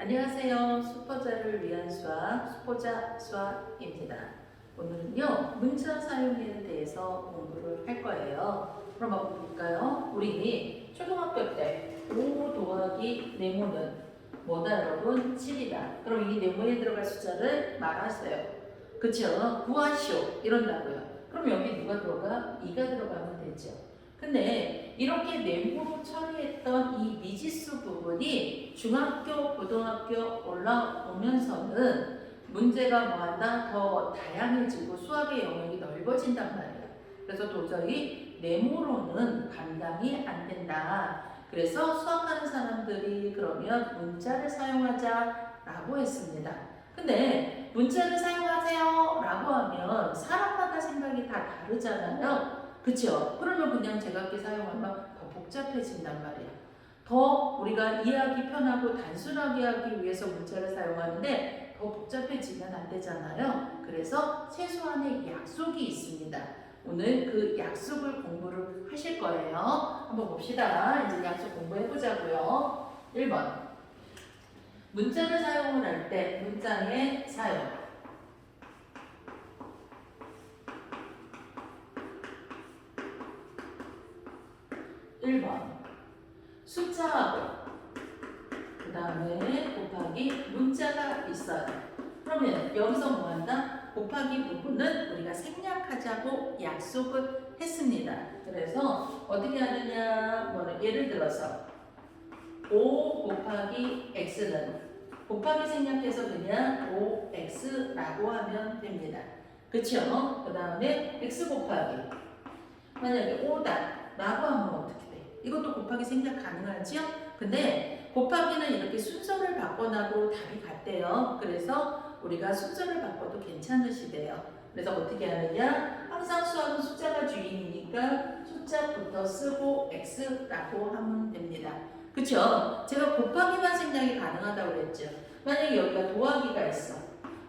안녕하세요. 수포자를 위한 수학, 수포자 수학입니다. 오늘은요, 문자 사용에 대해서 공부를 할 거예요. 그럼 한번 볼까요? 우리 초등학교 때 5 더하기 네모는 뭐다 여러분? 7이다. 그럼 이 네모에 들어갈 숫자를 말하세요. 그쵸? 구하시오. 이런다고요. 그럼 여기 누가 들어가? 2가 들어가면 되죠. 근데 이렇게 네모로 처리했던 이 미지수 부분이 중학교, 고등학교 올라오면서는 문제가 뭐한다? 더 다양해지고 수학의 영역이 넓어진단 말이야. 그래서 도저히 네모로는 감당이 안 된다. 그래서 수학하는 사람들이 그러면 문자를 사용하자라고 했습니다. 근데 문자를 사용하세요 라고 하면 사람마다 생각이 다 다르잖아요. 그쵸? 그러면 그냥 제각기 사용하면 더 복잡해진단 말이야. 더 우리가 이해하기 편하고 단순하게 하기 위해서 문자를 사용하는데 더 복잡해지면 안 되잖아요. 그래서 최소한의 약속이 있습니다. 오늘 그 약속을 공부를 하실 거예요. 한번 봅시다. 이제 약속 공부해 보자고요. 1번. 문자를 사용을 할 때 문장의 사용. 1번 숫자하고 그 다음에 곱하기 문자가 있어요. 그러면 여기서 뭐 한다? 곱하기 부분은 우리가 생략하자고 약속을 했습니다. 그래서 어떻게 하느냐? 뭐 예를 들어서 5 곱하기 x는 곱하기 생략해서 그냥 5x라고 하면 됩니다. 그쵸? 그 다음에 x 곱하기 만약에 5다 라고 하면 어떻게 돼? 이것도 곱하기 생략 가능하죠? 근데 곱하기는 이렇게 순서를 바꿔놔도 답이 같대요. 그래서 우리가 순서를 바꿔도 괜찮으시대요. 그래서 어떻게 하느냐? 항상 수학은 숫자가 주인이니까 숫자부터 쓰고 x라고 하면 됩니다. 그쵸? 제가 곱하기만 생략이 가능하다고 그랬죠. 만약에 여기가 더하기가 있어.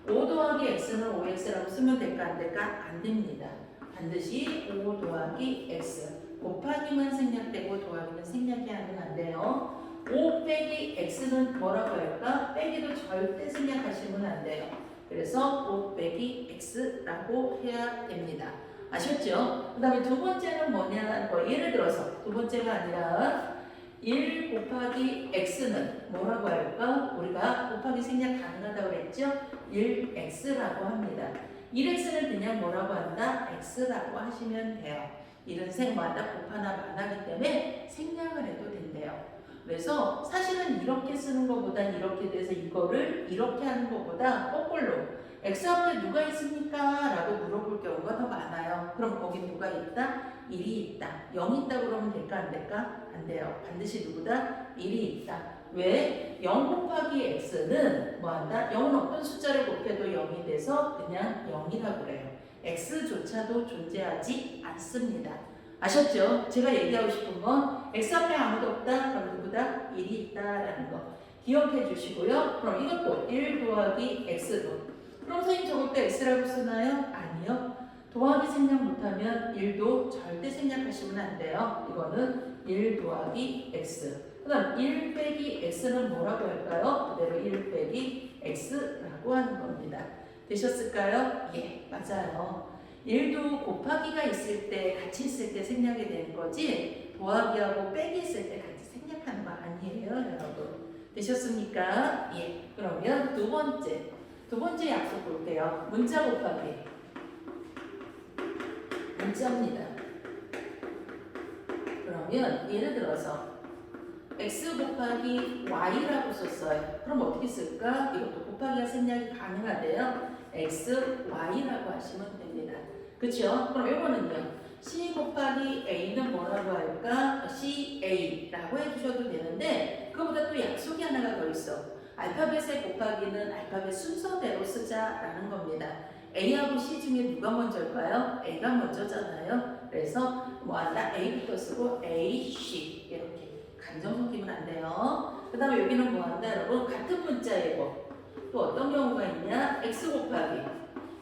5 더하기 x는 5x라고 쓰면 될까 안 될까? 안 됩니다. 반드시 5 더하기 x 곱하기만 생략되고 더하기는 생략이 하면 안 돼요. 5 빼기 x는 뭐라고 할까? 빼기도 절대 생략하시면 안 돼요. 그래서 5 빼기 x라고 해야 됩니다. 아셨죠? 그 다음에 두 번째는 뭐냐? 뭐 예를 들어서 두 번째가 아니라 1 곱하기 x는 뭐라고 할까? 우리가 곱하기 생략 가능하다고 그랬죠? 1x라고 합니다. 1x는 그냥 뭐라고 한다? x라고 하시면 돼요. 이런 생마다 곱하나 만하기 때문에 생략을 해도 된대요. 그래서 사실은 이렇게 쓰는 것보다 이렇게 돼서 이거를 이렇게 하는 것보다 거꾸로 x 앞에 누가 있습니까? 라고 물어볼 경우가 더 많아요. 그럼 거기 누가 있다? 1이 있다. 0이 있다 그러면 될까 안 될까? 안 돼요. 반드시 누구다? 1이 있다. 왜? 0 곱하기 x는 뭐한다? 0은 어떤 숫자를 곱해도 0이 돼서 그냥 0이라고 그래요. X조차도 존재하지 않습니다. 아셨죠? 제가 얘기하고 싶은 건 x 앞에 아무도 없다? 그럼 누구다? 1이 있다라는 거 기억해 주시고요. 그럼 이것도 1 더하기 x도 그럼 선생님 저것도 x라고 쓰나요? 아니요. 더하기 생략 못하면 1도 절대 생략하시면 안 돼요. 이거는 1 더하기 x 그 다음 1 빼기 x는 뭐라고 할까요? 그대로 1 빼기 x라고 하는 겁니다. 되셨을까요? 예, 맞아요. 1도 곱하기가 있을 때 같이 있을 때 생략이 되는 거지 더하기하고 빼기 있을 때 같이 생략하는 거 아니에요, 여러분. 되셨습니까? 예. 그러면 두 번째. 두 번째 약속 볼게요. 문자 곱하기. 문자입니다. 그러면 예를 들어서 x 곱하기 y라고 썼어요. 그럼 어떻게 쓸까? 이것도 곱하기가 생략이 가능하대요. X, y라고 하시면 됩니다. 그쵸? 그럼 이거는요. c 곱하기 a는 뭐라고 할까? ca라고 해주셔도 되는데 그거보다 또 약속이 하나가 더 있어. 알파벳의 곱하기는 알파벳 순서대로 쓰자라는 겁니다. A하고 C 중에 누가 먼저일까요? A가 먼저잖아요. 그래서 뭐 한다? A부터 쓰고 A, C 이렇게 감정 섞이면 안 돼요. 그 다음에 여기는 뭐 한다? 여러분 같은 문자이고 또 어떤 경우가 있냐? X 곱하기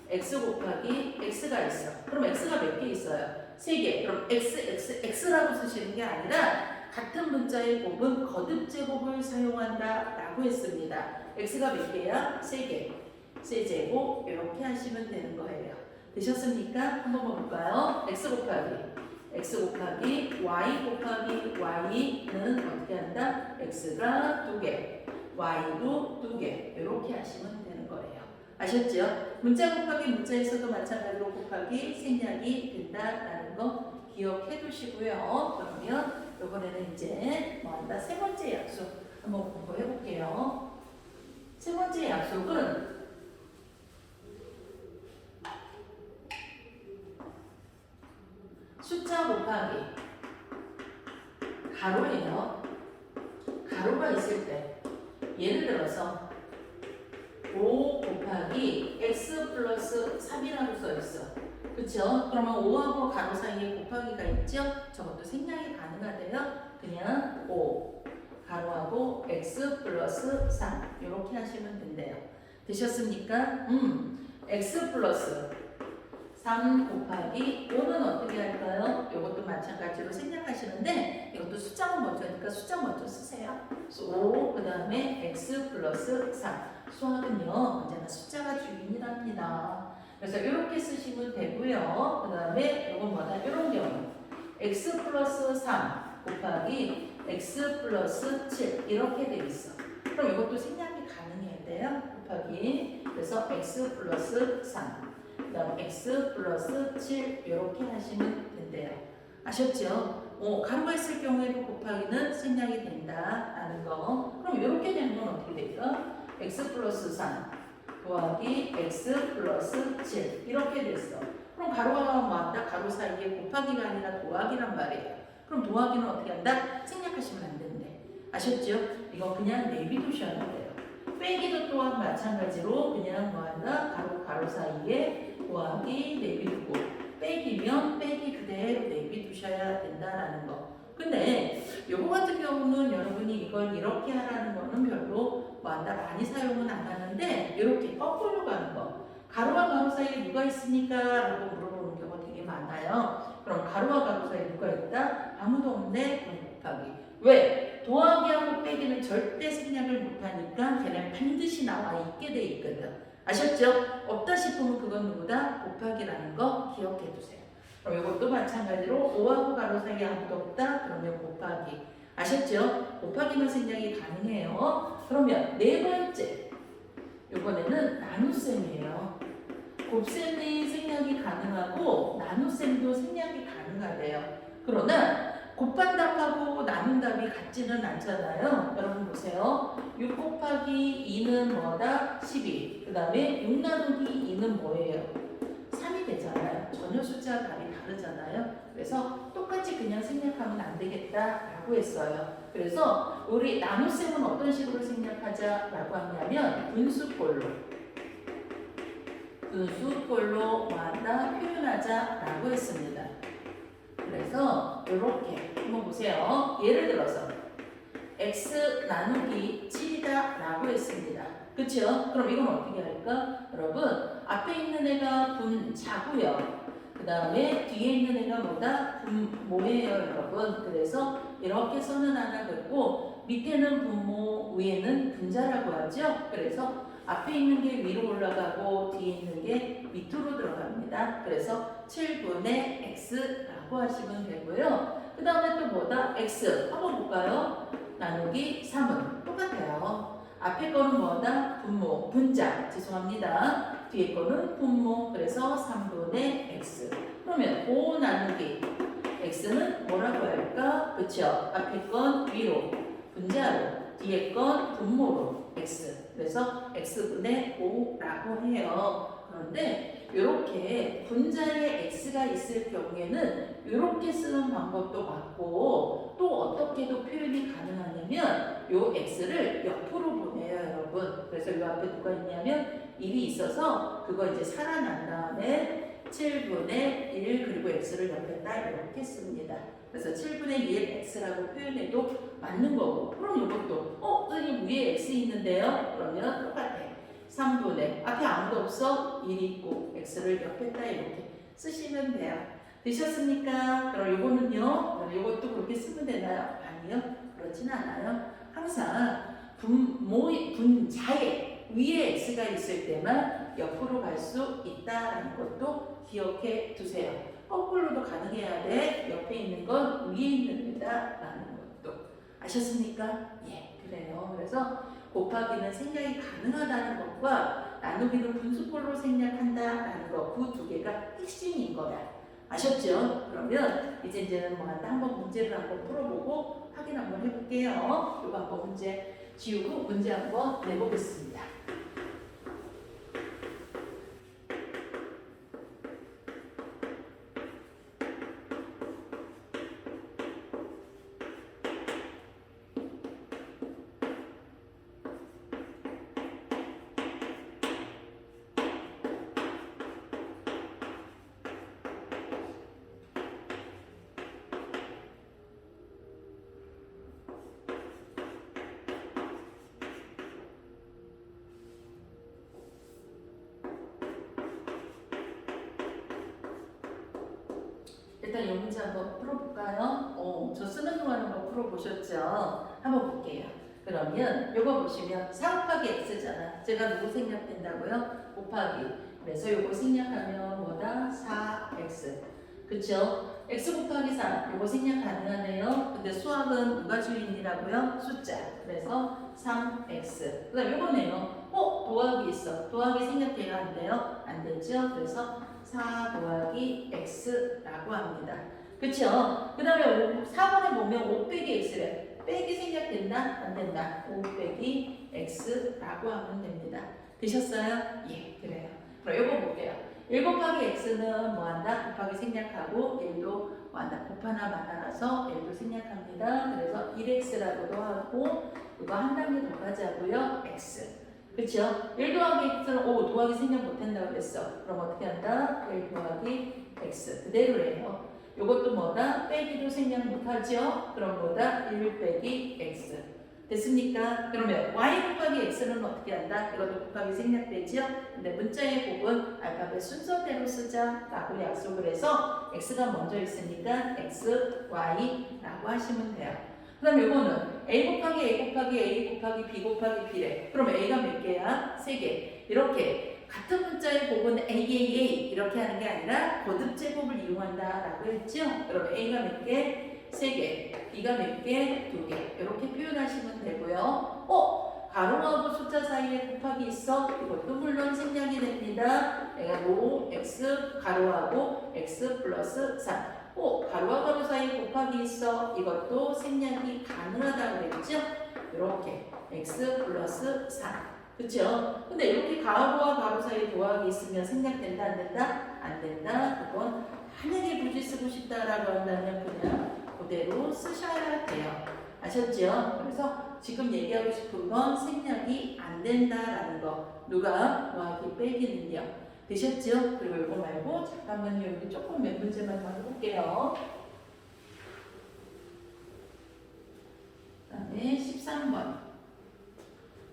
X 곱하기 X가 있어. 그럼 X가 몇 개 있어요? 세 개. 그럼 X, X, X라고 쓰시는 게 아니라 같은 문자의 곱은 거듭 제곱을 사용한다 라고 했습니다. x가 몇 개야? 세 개. 세 제곱 이렇게 하시면 되는 거예요. 되셨습니까? 한번 볼까요? x 곱하기 x 곱하기 y 곱하기 y는 어떻게 한다? x가 두 개, y도 두 개. 이렇게 하시면 되는 거예요. 아셨죠? 문자 곱하기 문자에서도 마찬가지로 곱하기 생략이 된다라는 거 기억해 두시고요. 그러면 이번에는 이제 뭐 한다? 세 번째 약속 한번 공부해 볼게요. 세 번째 약속은 숫자 곱하기 가로예요. 가로가 있을 때 예를 들어서 5 곱하기 x 플러스 3이라고 써 있어. 그쵸? 그러면 5하고 가로 사이에 곱하기가 있죠? 저것도 생략이 가능하대요. 그냥 5 가로하고 x 플러스 3 이렇게 하시면 된대요. 되셨습니까? 음, x 플러스 3 곱하기 5는 어떻게 할까요? 이것도 마찬가지로 생략하시는데 이것도 숫자가 먼저니까 숫자 먼저 쓰세요. 5, 그 다음에 x 플러스 3. 수학은요, 언제나 숫자가 주인이랍니다. 그래서 이렇게 쓰시면 되고요. 그 다음에 이건 뭐다? 이런 경우. x 플러스 3 곱하기 x 플러스 7 이렇게 돼 있어. 그럼 이것도 생략이 가능해야 돼요. 곱하기. 그래서 x 플러스 3. 그 다음 x 플러스 7 이렇게 하시면 된대요. 아셨죠? 어, 가로가 있을 경우에도 곱하기는 생략이 된다라는 거. 그럼 이렇게 되는 건 어떻게 될까? x 플러스 3 더하기 x 플러스 7 이렇게 됐어. 그럼 가로가 맞다 가로 사이에 곱하기가 아니라 더하기란 말이에요. 그럼 더하기는 어떻게 한다? 생략하시면 안 된대. 아셨죠? 이거 그냥 내비두셔야 돼요. 빼기도 또한 마찬가지로 그냥 뭐 한다? 가로 가로 사이에 더하기 내비두고 빼기면 빼기 그대로 내비두셔야 된다라는 거. 근데 요거 같은 경우는 여러분이 이걸 이렇게 하라는 거는 별로 뭐한다 많이 사용은 안 하는데 이렇게 거꾸로 가는 거. 가로와 가로 사이에 누가 있습니까? 라고 물어보는 경우가 되게 많아요. 그럼 가로와 가로 사이에 누가 있다? 아무도 없네? 그럼 곱하기. 왜? 더하기하고 빼기는 절대 생략을 못하니까 걔는 반드시 나와 있게 돼 있거든. 아셨죠? 없다 싶으면 그건 누구다? 곱하기라는 거 기억해 두세요. 그럼 이것도 마찬가지로 5하고 가로 사이에 아무도 없다? 그러면 곱하기. 아셨죠? 곱하기만 생략이 가능해요. 그러면 네 번째. 이번에는 나눗셈이에요. 곱셈이 생략이 가능하고 나눗셈도 생략이 가능하대요. 그러나 곱반답하고 나눈 답이 같지는 않잖아요. 여러분 보세요. 6 곱하기 2는 뭐다? 12. 그 다음에 6 나누기 2는 뭐예요? 3이 되잖아요. 전혀 숫자 답이 다르잖아요. 그래서 똑같이 그냥 생략하면 안 되겠다라고 했어요. 그래서 우리 나눗셈은 어떤 식으로 생략하자라고 하냐면 분수꼴로 분수꼴로 와다 표현하자라고 했습니다. 그래서 이렇게 한번 보세요. 예를 들어서 x 나누기 7이다 라고 했습니다. 그렇죠? 그럼 이건 어떻게 할까? 여러분 앞에 있는 애가 분자고요. 그 다음에 뒤에 있는 애가 뭐다? 분모예요, 여러분. 그래서 이렇게 선은 하나 긋고 밑에는 분모, 위에는 분자라고 하죠. 그래서 앞에 있는 게 위로 올라가고 뒤에 있는 게 밑으로 들어갑니다. 그래서 7분의 x 라고 하시면 되고요. 그 다음에 또 뭐다? x 한번 볼까요? 나누기 3은 똑같아요. 앞에 거는 뭐다? 분모, 분자. 죄송합니다. 뒤에 거는 분모. 그래서 3분의 x. 그러면 5 나누기 x는 뭐라고 할까? 그쵸? 앞에 건 위로, 분자로. 뒤에 건 분모로 x. 그래서 x분의 5라고 해요. 그런데 이렇게 분자에 x가 있을 경우에는 이렇게 쓰는 방법도 맞고 또 어떻게도 표현이 가능하냐면 요 x를 옆으로 보내요 여러분 그래서 요 앞에 누가 있냐면 1이 있어서 그거 이제 살아난 다음에 7분의 1 그리고 x를 옆에다 이렇게 씁니다 그래서 7분의 1 x라고 표현해도 맞는 거고 그럼 이것도 어? 선생님 위에 x 있는데요? 그러면 똑같아 3분의 앞에 아무도 없어 1 있고 x를 옆에다 이렇게 쓰시면 돼요 되셨습니까? 그럼 요거는요? 그럼 요것도 그렇게 쓰면 되나요? 아니요? 그렇진 않아요. 항상 분 모 분자에 위에 x가 있을 때만 옆으로 갈 수 있다라는 것도 기억해 두세요. 거꾸로도 가능해야 돼. 옆에 있는 건 위에 있는 거다라는 것도 아셨습니까? 예, 그래요. 그래서 곱하기는 생략이 가능하다는 것과 나누기는 분수꼴로 생략한다라는 것, 그 두 개가 핵심인 거야. 아셨죠? 그러면 이제 이제는 뭐 한번 문제를 한번 풀어보고 확인 한번 해볼게요. 이거 한번 문제 지우고 문제 한번 내보겠습니다. 일단 이 문제 한번 풀어볼까요? 어, 저 쓰는 동안 한번 풀어보셨죠? 한번 볼게요. 그러면 이거 보시면 4 곱하기 x잖아. 제가 누구 생략된다고요? 곱하기. 그래서 이거 생략하면 뭐다? 4x. 그쵸? x 곱하기 3. 이거 생략 가능하네요. 근데 수학은 누가 주인이라고요? 숫자. 그래서 3x. 그 다음 이거네요. 어? 도합이 있어. 도합이 생략돼야 안 돼요? 안 되죠? 그래서 4 더하기 x라고 합니다. 그쵸? 그 다음에 4번에 보면 5 빼기 x래. 빼기 생략된다? 안 된다. 5 빼기 x라고 하면 됩니다. 되셨어요? 예, 그래요. 그럼 이거 볼게요. 1 곱하기 x는 뭐 한다? 곱하기 생략하고 1도 뭐 한다? 곱하나 마나라서 1도 생략합니다. 그래서 1x라고도 하고 이거 한 단계 더 가자고요. x. 그쵸? 1 더하기 x는 오 더하기 생략 못한다고 그랬어. 그럼 어떻게 한다? 1 더하기 x 그대로래요. 요것도 뭐다? 빼기도 생략 못하죠? 그럼 뭐다? 1 빼기 x 됐습니까? 그러면 y 곱하기 x는 어떻게 한다? 이것도 곱하기 생략되죠? 근데 문자의 곱은 알파벳 순서대로 쓰자라고 약속을 해서 x가 먼저 있으니까 x, y라고 하시면 돼요. 그럼 요거는 a 곱하기 a 곱하기 a 곱하기 b 곱하기 b래. 그럼 a가 몇 개야? 세 개. 이렇게 같은 문자의 곱은 a, a, a 이렇게 하는 게 아니라 거듭 제곱을 이용한다 라고 했죠? 그럼 a가 몇 개? 세 개. b가 몇 개? 두 개. 이렇게 표현하시면 되고요. 어? 가로하고 숫자 사이에 곱하기 있어? 이것도 물론 생략이 됩니다. 내가 로 x 가로하고 x 플러스 3. 오, 가로와 가로 사이 곱하기 있어. 이것도 생략이 가능하다고 그랬죠? 이렇게 x 플러스 3. 그쵸? 근데 이렇게 가로와 가로 사이 더하기 있으면 생략된다 안 된다? 안 된다. 그건 만약에 굳이 쓰고 싶다라고 한다면 그냥 그대로 쓰셔야 돼요. 아셨죠? 그래서 지금 얘기하고 싶은 건 생략이 안 된다라는 거. 누가 더하기 빼기는요. 되셨죠? 그리고 이거 말고 잠깐만요. 여기 조금 몇 문제만 더 해볼게요. 그 다음에 13번.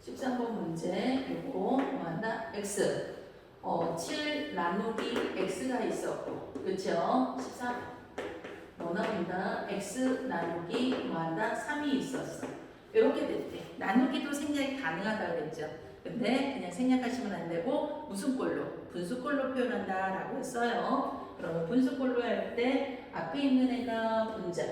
13번 문제. 요거 뭐한다? x. 어, 7 나누기 x가 있었고. 그쵸? 13. 뭐 나온다? x 나누기 뭐한다? 3이 있었어. 이렇게 됐대. 나누기도 생략이 가능하다 그랬죠. 근데 그냥 생략하시면 안 되고 무슨 꼴로? 분수꼴로 표현한다라고 했어요. 그러면 분수꼴로 할 때 앞에 있는 애가 분자,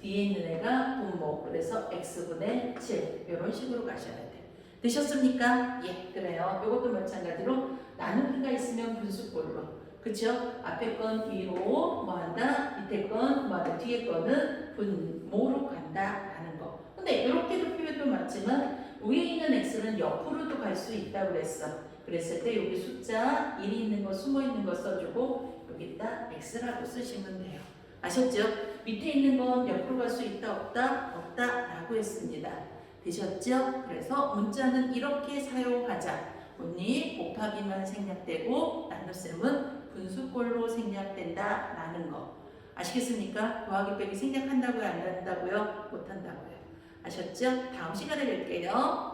뒤에 있는 애가 분모. 그래서 x분의 7 이런 식으로 가셔야 돼. 되셨습니까? 예, 그래요. 이것도 마찬가지로 나누기가 있으면 분수꼴로. 그쵸? 앞에 건 뒤로 뭐 한다? 밑에 건 뭐 한다? 뒤에 거는 분모로 간다 라는 거. 근데 이렇게도 표현도 맞지만 위에 있는 x는 옆으로도 갈 수 있다고 그랬어. 그랬을 때 여기 숫자 1이 있는 거 숨어 있는 거 써주고 여기다 x라고 쓰시면 돼요. 아셨죠? 밑에 있는 건 옆으로 갈 수 있다 없다 없다 라고 했습니다. 되셨죠? 그래서 문자는 이렇게 사용하자. 언니 곱하기만 생략되고 나눗셈은 분수꼴로 생략된다 라는 거. 아시겠습니까? 더하기 빼기 생략한다고요? 안 한다고요? 못 한다고요. 아셨죠? 다음 시간에 뵐게요.